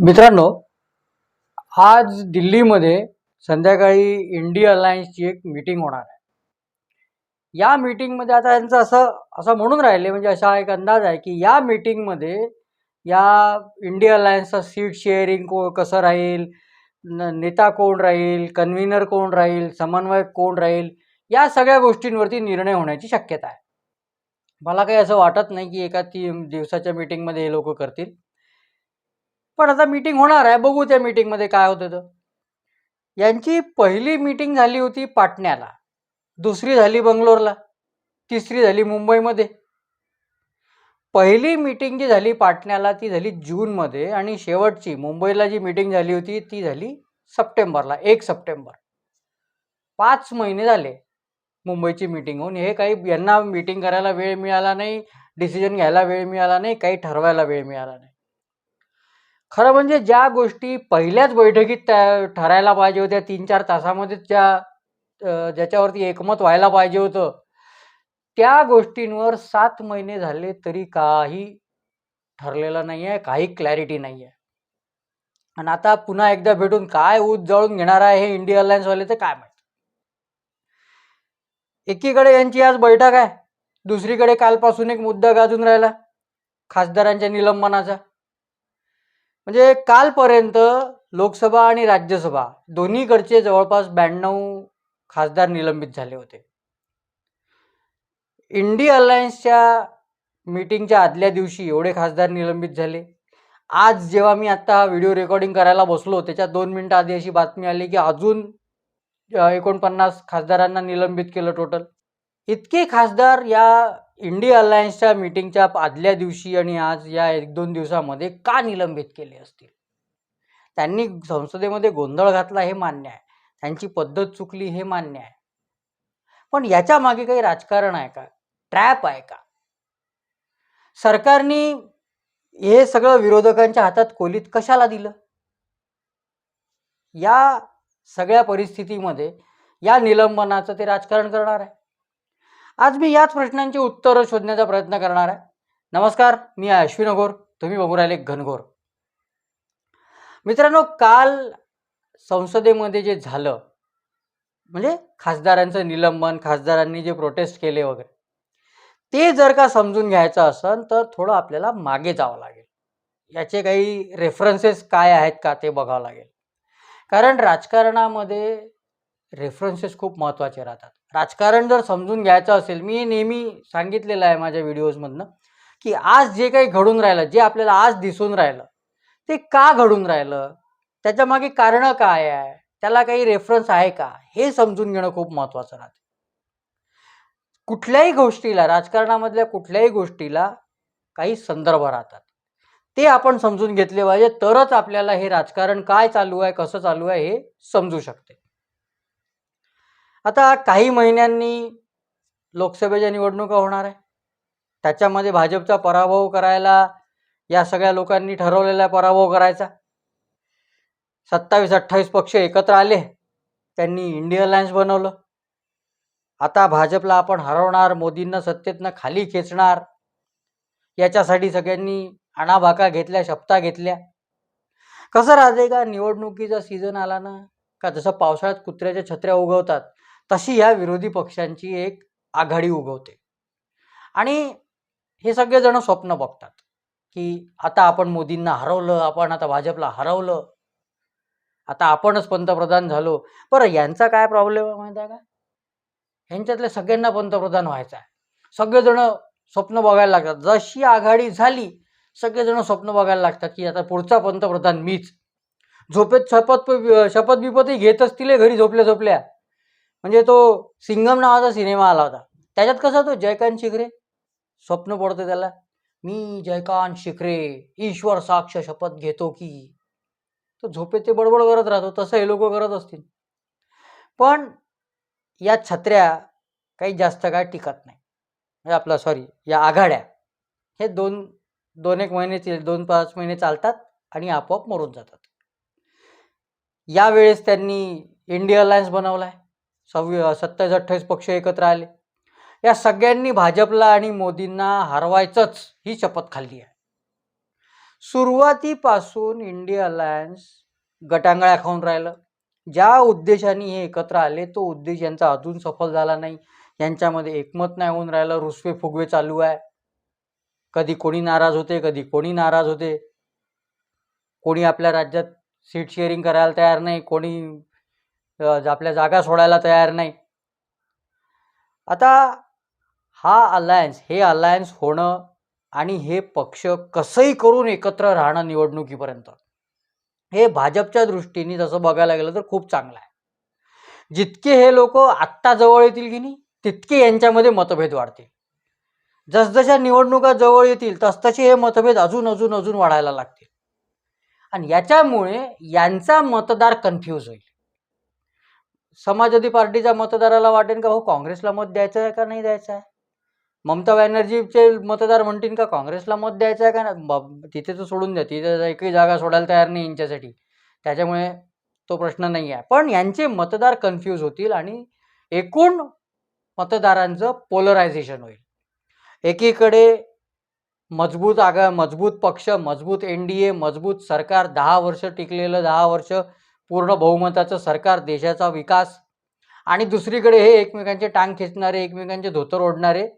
मित्रांनो आज दिल्लीमध्ये संध्याकाळी इंडिया अलायन्सची एक मीटिंग होणार आहे. या मीटिंगमध्ये आता यांचं असं असं म्हणून राहिले म्हणजे असा एक अंदाज आहे की या मीटिंगमध्ये या इंडिया अलायन्सचं सीट शेअरिंग को कसं राहील न नेता कोण राहील कन्व्हिनर कोण राहील समन्वयक कोण राहील या सगळ्या गोष्टींवरती निर्णय होण्याची शक्यता आहे. मला काही असं वाटत नाही की एका ती दिवसाच्या मीटिंगमध्ये हे लोक करतील. पण आता मीटिंग होणार आहे. बघू त्या मीटिंगमध्ये काय होतं तर यांची पहिली मीटिंग झाली होती पाटण्याला. दुसरी झाली बंगलोरला. तिसरी झाली मुंबईमध्ये. पहिली मीटिंग जी झाली पाटण्याला ती झाली जूनमध्ये आणि शेवटची मुंबईला जी मीटिंग झाली होती ती झाली सप्टेंबरला एक सप्टेंबर. पाच महिने झाले मुंबईची मीटिंग होऊन. हे काही यांना मीटिंग करायला वेळ मिळाला नाही डिसिजन घ्यायला वेळ मिळाला नाही काही ठरवायला वेळ मिळाला नाही. खरं म्हणजे ज्या गोष्टी पहिल्याच बैठकीत त्या ठरायला पाहिजे होत्या तीन चार तासामध्ये त्या ज्याच्यावरती एकमत व्हायला पाहिजे होतं त्या गोष्टींवर सात महिने झाले तरी काही ठरलेलं नाही आहे काही क्लॅरिटी नाही आहे आणि आता पुन्हा एकदा भेटून काय ऊत जळून घेणार आहे हे इंडिया अलायन्सवाले तर काय माहीत? एकीकडे यांची आज बैठक आहे दुसरीकडे कालपासून एक मुद्दा गाजून राहिला खासदारांच्या निलंबनाचा. म्हणजे कालपर्यंत लोकसभा आणि राज्यसभा दोन्हीकडचे जवळपास ब्याण्णव खासदार निलंबित झाले होते. इंडी अलायन्सच्या मीटिंगच्या आदल्या दिवशी एवढे खासदार निलंबित झाले. आज जेव्हा मी आत्ता हा व्हिडिओ रेकॉर्डिंग करायला बसलो त्याच्या दोन मिनटं आधी अशी बातमी आली की अजून एकोणपन्नास खासदारांना निलंबित केलं टोटल इतके खासदार या इंडिया अलायन्सच्या मीटिंगच्या आदल्या दिवशी आणि आज या एक दोन दिवसामध्ये का निलंबित केले असतील? त्यांनी संसदेमध्ये गोंधळ घातला हे मान्य आहे. त्यांची पद्धत चुकली हे मान्य आहे. पण याच्या मागे काही राजकारण आहे का? ट्रॅप आहे का? सरकारने हे सगळं विरोधकांच्या हातात कोलीत कशाला दिलं? या सगळ्या परिस्थितीमध्ये या निलंबनाचं ते राजकारण करणार आहे. आज मी याच प्रश्नांची उत्तरं शोधण्याचा प्रयत्न करणार आहे. नमस्कार मी आहे अश्विन अघोर. तुम्ही बघू राहिले घनघोर. मित्रांनो काल संसदेमध्ये जे झालं म्हणजे खासदारांचं निलंबन खासदारांनी जे प्रोटेस्ट केले वगैरे ते जर का समजून घ्यायचं असेल तर थोडं आपल्याला मागे जावं लागेल. याचे काही रेफरन्सेस काय आहेत का ते बघावं लागेल. कारण राजकारणामध्ये रेफरन्सेस खूप महत्त्वाचे राहतात. राजकारण जर समजून घ्यायचं असेल मी नेहमी सांगितलेलं आहे माझ्या व्हिडिओजमधनं की आज जे काही घडून राहिलं जे आपल्याला आज दिसून राहिलं ते का घडून राहिलं? त्याच्यामागे कारणं काय आहे? त्याला काही रेफरन्स आहे का? हे समजून घेणं खूप महत्त्वाचं राहते. कुठल्याही गोष्टीला राजकारणामधल्या कुठल्याही गोष्टीला काही संदर्भ राहतात. ते आपण समजून घेतले पाहिजे तरच आपल्याला हे राजकारण काय चालू आहे कसं चालू आहे हे समजू शकते. आता काही महिन्यांनी लोकसभेच्या निवडणुका होणार आहे. त्याच्यामध्ये भाजपचा पराभव करायला या सगळ्या लोकांनी ठरवलेला आहे पराभव करायचा. सत्तावीस अठ्ठावीस पक्ष एकत्र आले त्यांनी इंडिया अलायन्स बनवलं. आता भाजपला आपण हरवणार मोदींना सत्तेतनं खाली खेचणार. याच्यासाठी सगळ्यांनी आणाभाका घेतल्या शपथा घेतल्या. कसं राहते का निवडणुकीचा सीझन आला ना का जसं पावसाळ्यात कुत्र्याच्या छत्र्या उगवतात तशी ह्या विरोधी पक्षांची एक आघाडी उगवते. आणि हे सगळेजण स्वप्न बघतात की आता आपण मोदींना हरवलं आपण आता भाजपला हरवलं आता आपणच पंतप्रधान झालो. बरं यांचा काय प्रॉब्लेम आहे माहिती आहे का? ह्यांच्यातल्या सगळ्यांना पंतप्रधान व्हायचं आहे. सगळेजण स्वप्न बघायला लागतात. जशी आघाडी झाली सगळेजण स्वप्न बघायला लागतात की आता पुढचा पंतप्रधान मीच. झोपेत शपथ शपथ बिपतही घेत असतील घरी झोपल्या झोपल्या म्हणजे तो सिंगम नावाचा सिनेमा आला होता. त्याच्यात कसा तो जयकांत शिखरे? स्वप्न पडतं त्याला. मी जयकांत शिखरे ईश्वर साक्ष शपथ घेतो की. तो झोपेत ते बडबड करत राहतो. तसं हे लोक करत असतील. पण या छत्र्या काही जास्त काय टिकत नाही. म्हणजे आपला सॉरी या आघाड्या. हे दोन दोन एक महिने दोन पाच महिने चालतात आणि आपोआप मरून जातात. यावेळेस त्यांनी इंडिया अलायन्स बनवला आहे सव्वी सत्तावीस अठ्ठावीस पक्ष एकत्र आले. या सगळ्यांनी भाजपला आणि मोदींना हरवायचंच ही शपथ खाल्ली आहे. सुरुवातीपासून इंडिया अलायन्स गटांगळ्या खाऊन राहिलं. ज्या उद्देशाने हे एकत्र आले तो उद्देश यांचा अजून सफल झाला नाही. यांच्यामध्ये एकमत नाही होऊन राहिलं. रुसवे फुगवे चालू आहे. कधी कोणी नाराज होते कधी कोणी नाराज होते. कोणी आपल्या राज्यात सीट शेअरिंग करायला तयार नाही कोणी आपल्या जागा सोडायला तयार नाही. आता हा अलायन्स हे अलायन्स होणं आणि हे पक्ष कसंही करून एकत्र राहणं निवडणुकीपर्यंत हे भाजपच्या दृष्टीने जसं बघायला गेलं तर खूप चांगलं आहे. जितके हे लोक आत्ता जवळ येतील की नाही तितके यांच्यामध्ये मतभेद वाढतील. जसजशा निवडणुका जवळ येतील तसतसे हे मतभेद अजून अजून अजून वाढायला लागतील. आणि याच्यामुळे यांचा मतदार कन्फ्यूज होईल. समाजवादी पार्टीच्या मतदाराला वाटेन का? हो काँग्रेसला मत द्यायचं आहे का नाही द्यायचं आहे? ममता बॅनर्जीचे मतदार म्हणतील का? काँग्रेसला मत द्यायचं आहे का नाही तिथे तर सोडून द्या. तिथे एकही जागा सोडायला तयार नाही यांच्यासाठी. त्याच्यामुळे तो प्रश्न नाही आहे. पण यांचे मतदार कन्फ्यूज होतील आणि एकूण मतदारांचं पोलरायझेशन होईल. एकीकडे मजबूत आगा मजबूत पक्ष मजबूत एन डी ए मजबूत सरकार दहा वर्ष टिकलेलं दहा वर्ष पूर्ण बहुमताचं सरकार देशाचा विकास आणि दुसरीकडे हे एकमेकांचे टांग खेचणारे एकमेकांचे धोतर ओढणारे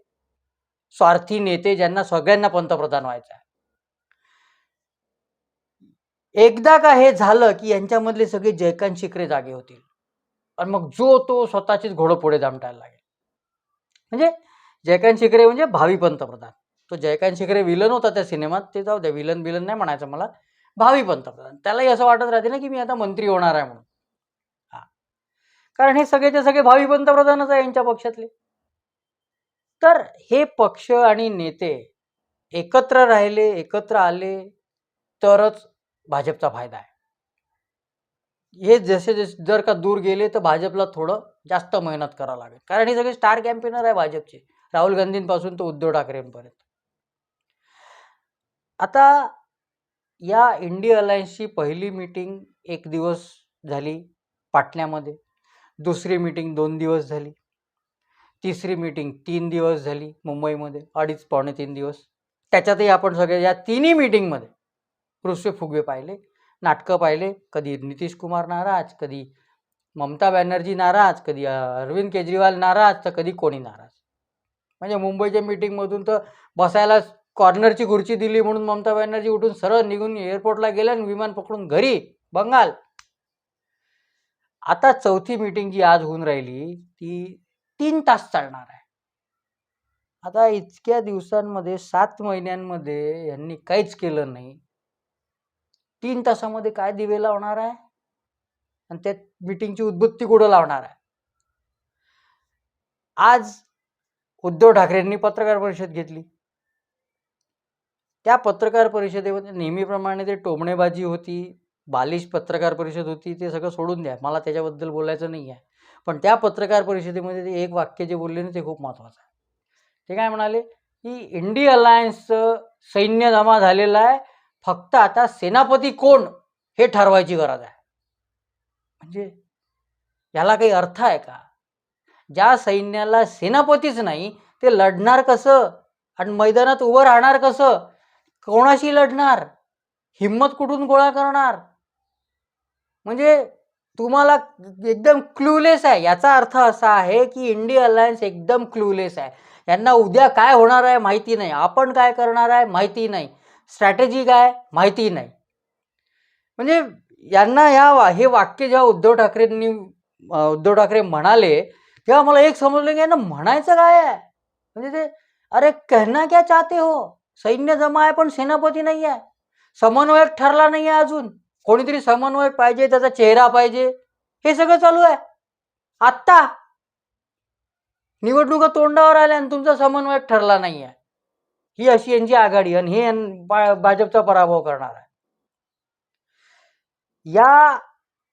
स्वार्थी नेते ज्यांना सगळ्यांना पंतप्रधान व्हायचं आहे. एकदा का हे झालं की यांच्यामधले सगळे जयकांत शिकरे जागे होतील. आणि मग जो तो स्वतःचीच घोडं पुढे दामटायला लागेल. म्हणजे जयकांत शिकरे म्हणजे भावी पंतप्रधान. तो जयकांत शिकरे विलन होता त्या सिनेमात. ते जाऊ द्या विलन विलन नाही म्हणायचं मला. भावी पंतप्रधान. त्यालाही असं वाटत राहते ना की मी आता मंत्री होणार आहे म्हणून. हा. कारण हे सगळेचे सगळे भावी पंतप्रधानच आहे यांच्या पक्षातले. तर हे पक्ष आणि नेते एकत्र राहिले एकत्र आले तरच भाजपचा फायदा आहे. हे जसे जसे जर का दूर गेले तर भाजपला थोडं जास्त मेहनत करावं लागेल. कारण हे सगळे स्टार कॅम्पेनर आहे भाजपचे. राहुल गांधींपासून तर उद्धव ठाकरेंपर्यंत. आता या इंडिया अलायन्सची पहिली मीटिंग एक दिवस झाली पाटण्यामध्ये दुसरी मीटिंग दोन दिवस झाली तिसरी मीटिंग तीन दिवस झाली मुंबईमध्ये अडीच पावणे तीन दिवस. त्याच्यातही आपण सगळे या तिन्ही मीटिंगमध्ये रुसवे फुगवे पाहिले नाटकं पाहिले. कधी नितीश कुमार नाराज कधी ममता बॅनर्जी नाराज कधी अरविंद केजरीवाल नाराज तर कधी कोणी नाराज. म्हणजे मुंबईच्या मीटिंगमधून तर बसायलाच कॉर्नरची खुर्ची दिली म्हणून ममता बॅनर्जी उठून सरळ निघून एअरपोर्टला गेल्या आणि विमान पकडून घरी बंगाल. आता चौथी मीटिंग जी आज होऊन राहिली ती तीन तास चालणार आहे. आता इतक्या दिवसांमध्ये सात महिन्यांमध्ये यांनी काहीच केलं नाही. तीन तासामध्ये काय दिवे लावणार आहे? आणि त्या मीटिंगची उद्बत्ती कुठं लावणार आहे? आज उद्धव ठाकरेंनी पत्रकार परिषद घेतली. त्या पत्रकार परिषदेमध्ये नेहमीप्रमाणे ते टोमणेबाजी होती बालिश पत्रकार परिषद होती ते सगळं सोडून द्या मला त्याच्याबद्दल बोलायचं नाही आहे. पण त्या पत्रकार परिषदेमध्ये ते एक वाक्य जे बोलले ना ते खूप महत्त्वाचं आहे. ते काय म्हणाले? की इंडी अलायन्सचं सैन्य जमा झालेलं आहे फक्त आता सेनापती कोण हे ठरवायची गरज आहे. म्हणजे याला काही अर्थ आहे का? ज्या सैन्याला सेनापतीच नाही ते लढणार कसं? आणि मैदानात उभं राहणार कसं? कोणाशी लढणार? हिंमत कुठून गोळा करणार? म्हणजे तुम्हाला एकदम क्लूलेस आहे. याचा अर्थ असा आहे की इंडिया अलायन्स एकदम क्लूलेस आहे. यांना उद्या काय होणार आहे माहिती नाही. आपण काय करणार आहे माहिती नाही. स्ट्रॅटेजी काय? माहिती नाही. म्हणजे यांना या हे वाक्य जेव्हा उद्धव ठाकरेंनी उद्धव ठाकरे म्हणाले तेव्हा मला एक समजलं की यांना म्हणायचं काय आहे? म्हणजे ते अरे कहना क्या चाहते हो? सैन्य जमा आहे पण सेनापती नाही आहे. समन्वयक ठरला नाही आहे अजून. कोणीतरी समन्वयक पाहिजे त्याचा चेहरा पाहिजे. हे सगळं चालू आहे. आत्ता. निवडणुका तोंडावर आल्या आणि तुमचा समन्वयक ठरला नाही आहे. ही अशी यांची आघाडी आणि हे भाजपचा पराभव करणार आहे. या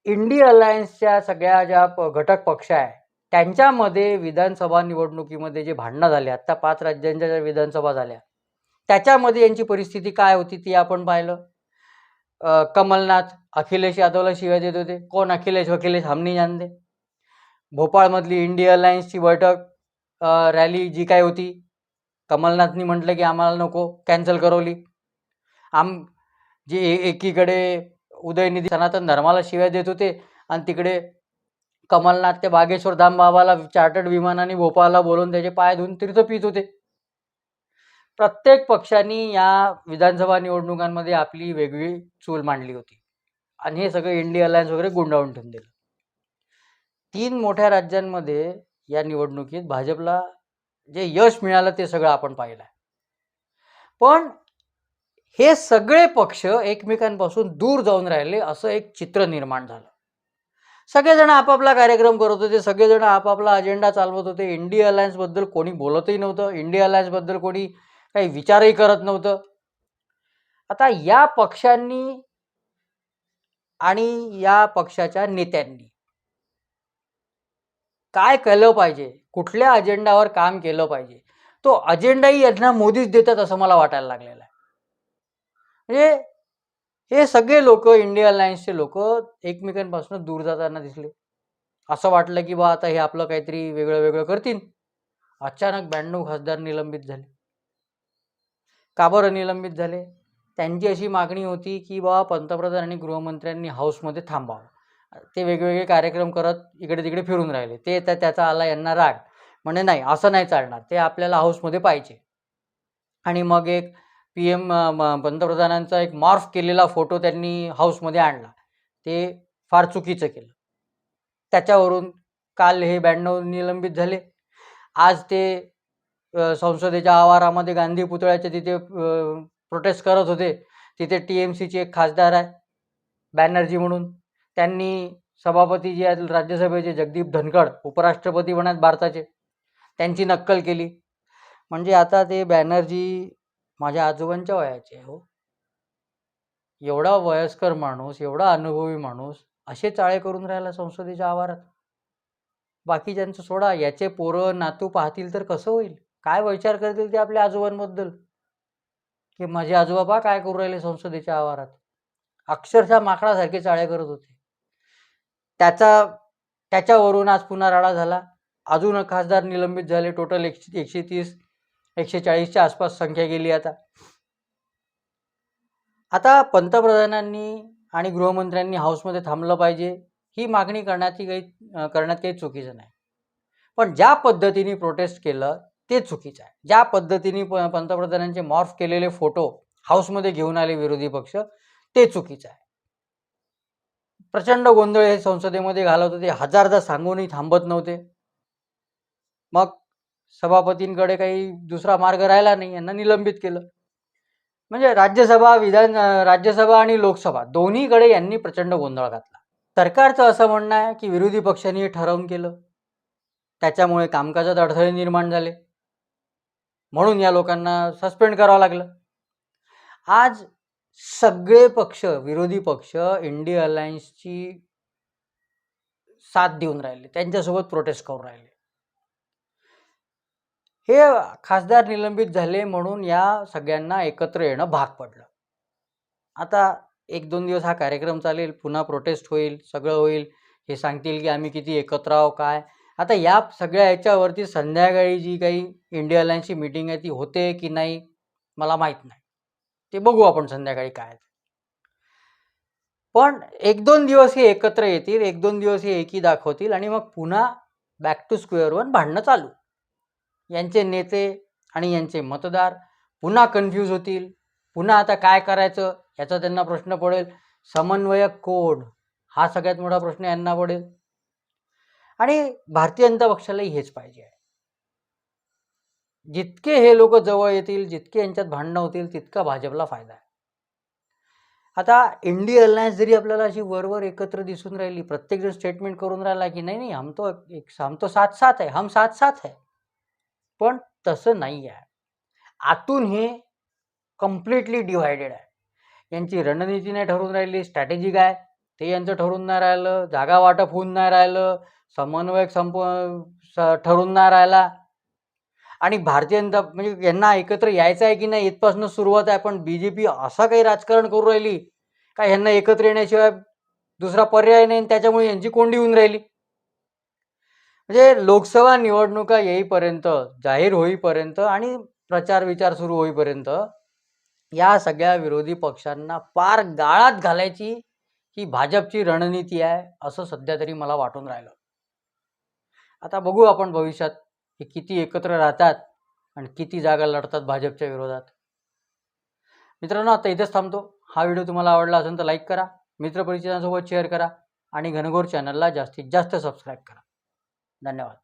इंडिया अलायन्सच्या सगळ्या ज्या घटक पक्ष आहे त्यांच्यामध्ये विधानसभा निवडणुकीमध्ये जे भांडणं झाले आत्ता पाच राज्यांच्या ज्या विधानसभा झाल्या त्याच्यामध्ये यांची परिस्थिती काय होती ती आपण पाहिलं. कमलनाथ अखिलेश यादवला शिव्या देत होते. कोण अखिलेश? अखिलेश हमनी जाणते जानते भोपाळमधली इंडिया अलायन्सची बैठक रॅली जी काय होती कमलनाथनी म्हटलं की आम्हाला नको कॅन्सल करवली. आम जे ए एकीकडे उदयनिधी सनातन धर्माला शिव्या देत होते आणि तिकडे कमलनाथ ते बागेश्वर धाम बाबाला चार्टर्ड विमानाने भोपाळला बोलवून त्याचे पाय धुवून तीर्थ पित होते. प्रत्येक पक्षांनी या विधानसभा निवडणुकांमध्ये आपली वेगळी चूल मांडली होती. आणि हे सगळं इंडिया अलायन्स वगैरे गुंडाळून ठेवून दिलं तीन मोठ्या राज्यांमध्ये या निवडणुकीत भाजपला जे यश मिळालं ते सगळं आपण पाहिलं आहे पण हे सगळे पक्ष एकमेकांपासून दूर जाऊन राहिले असं एक चित्र निर्माण झालं. सगळेजण आपापला कार्यक्रम करत होते सगळेजण आपापला अजेंडा चालवत होते. इंडिया अलायन्सबद्दल कोणी बोलतही नव्हतं. इंडिया अलायन्सबद्दल कोणी काही विचारही करत नव्हतं. आता या पक्षांनी आणि या पक्षाच्या नेत्यांनी काय केलं पाहिजे? कुठल्या अजेंडावर काम केलं पाहिजे? तो अजेंडाही यांना मोदीच देतात असं मला वाटायला लागलेलं आहे. म्हणजे हे सगळे लोक इंडिया अलायन्सचे लोक एकमेकांपासून दूर जाताना दिसले. असं वाटलं की बा आता हे आपलं काहीतरी वेगळं वेगळं करतील. अचानक ब्याण्णव खासदार निलंबित झाले. का बरं निलंबित झाले? त्यांची अशी मागणी होती की बाबा पंतप्रधान आणि गृहमंत्र्यांनी हाऊसमध्ये थांबावं. ते वेगवेगळे कार्यक्रम करत इकडे तिकडे फिरून राहिले. ते त्या त्याचा आला यांना राग. म्हणे नाही असं नाही चालणार. ते आपल्याला हाऊसमध्ये पाहिजे आणि मग एक पी एम पंतप्रधानांचा एक मॉर्फ केलेला फोटो त्यांनी हाऊसमध्ये आणला. ते फार चुकीचं केलं. त्याच्यावरून काल हे ब्याण्णव निलंबित झाले. आज ते संसदेच्या आवारामध्ये गांधी पुतळ्याच्या तिथे प्रोटेस्ट करत होते. तिथे टी एम सीचे एक खासदार आहे बॅनर्जी म्हणून. त्यांनी सभापती जे आहेत राज्यसभेचे जगदीप धनखड उपराष्ट्रपती पण आहेत भारताचे त्यांची नक्कल केली. म्हणजे आता ते बॅनर्जी माझ्या आजोबांच्या वयाचे आहे हो. एवढा वयस्कर माणूस एवढा अनुभवी माणूस असे चाळे करून राहिला संसदेच्या आवारात. बाकीच्यांचं सोडा याचे पोरं नातू पाहतील तर कसं होईल? काय विचार करतील ते आपल्या आजोबांबद्दल? की माझे आजोबा काय करू राहिले संसदेच्या आवारात. अक्षरशः माकडासारखे चाळे करत होते. त्याचा त्याच्यावरून आज पुन्हा राडा झाला. अजून खासदार निलंबित झाले. टोटल एकशे एकशे तीस एकशे चाळीसच्या आसपास संख्या गेली आता. आता पंतप्रधानांनी आणि गृहमंत्र्यांनी हाऊसमध्ये थांबलं पाहिजे. ही मागणी करण्यात काही करण्यात काही चुकीचं नाही. पण ज्या पद्धतीने प्रोटेस्ट केलं ते चुकीचं आहे. ज्या पद्धतीने प पंतप्रधानांचे मॉर्फ केलेले फोटो हाऊसमध्ये घेऊन आले विरोधी पक्ष ते चुकीचं आहे. प्रचंड गोंधळ हे संसदेमध्ये घालत होते. हजारदा सांगूनही थांबत नव्हते. मग सभापतींकडे काही दुसरा मार्ग राहिला नाही यांना निलंबित केलं. म्हणजे राज्यसभा विधान राज्यसभा आणि लोकसभा दोन्हीकडे यांनी प्रचंड गोंधळ घातला. सरकारचं असं म्हणणं आहे की विरोधी पक्षांनी हे ठरवून केलं. त्याच्यामुळे कामकाजात अडथळे निर्माण झाले. म्हणून या लोकांना सस्पेंड करावं लागलं. आज सगळे पक्ष विरोधी पक्ष इंडिया अलायन्सची साथ देऊन राहिले. त्यांच्यासोबत प्रोटेस्ट करून राहिले. हे खासदार निलंबित झाले म्हणून या सगळ्यांना एकत्र येणं भाग पडलं. आता एक दोन दिवस हा कार्यक्रम चालेल पुन्हा प्रोटेस्ट होईल सगळं होईल. हे सांगतील की आम्ही किती एकत्र आहो काय? आता या सगळ्या ह्याच्यावरती संध्याकाळी जी काही इंडिया अलायन्सची मीटिंग आहे ती होते की नाही मला माहीत नाही. ते बघू आपण संध्याकाळी काय पण एक दोन दिवस हे एकत्र येतील एक दोन दिवस हे एकी दाखवतील आणि मग पुन्हा बॅक टू स्क्वेअर वन भांडणं चालू. यांचे नेते आणि यांचे मतदार पुन्हा कन्फ्यूज होतील. पुन्हा आता काय करायचं याचा त्यांना प्रश्न पडेल. समन्वयक कोण हा सगळ्यात मोठा प्रश्न यांना पडेल. आणि भारतीय जनता पक्षालाही हेच पाहिजे आहे. जितके हे लोक जवळ येतील जितके यांच्यात भांडणं होतील तितका भाजपला फायदा आहे. आता इंडिया अलायन्स जरी आपल्याला अशी वरवर एकत्र दिसून राहिली प्रत्येकजण स्टेटमेंट करून राहिला की नाही नाही हम तो एक हम तो साथ साथ आहे हम साथ साथ आहे. पण तसं नाही आहे. आतून हे कम्प्लिटली डिव्हायडेड आहे. यांची रणनीती नाही ठरून राहिली स्ट्रॅटेजी काय? ते यांचं ठरून नाही राहिलं जागा वाटप होऊन नाही राहिलं समन्वयक संप ठरून नाही राहिला. आणि भारतीय जनता म्हणजे यांना एकत्र यायचं आहे की नाही इथपासून सुरुवात आहे पण बी जे पी असं काही राजकारण करू राहिली का यांना एकत्र येण्याशिवाय दुसरा पर्याय नाही आणि त्याच्यामुळे यांची कोंडी होऊन राहिली? म्हणजे लोकसभा निवडणुका येईपर्यंत जाहीर होईपर्यंत आणि प्रचार विचार सुरू होईपर्यंत या सगळ्या विरोधी पक्षांना पार गाळात घालायची ही भाजपची रणनीती आहे असं सध्या तरी मला वाटून राहिलं. आता बघू आपण भविष्यात हे किती एकत्र राहतात आणि किती जागा लढतात भाजपच्या विरोधात. मित्रांनो आता इथेच थांबतो. हा व्हिडिओ तुम्हाला आवडला असेल तर लाईक करा मित्रपरिचितांसोबत शेअर करा आणि घनघोर चॅनलला जास्तीत जास्त सबस्क्राईब करा. धन्यवाद.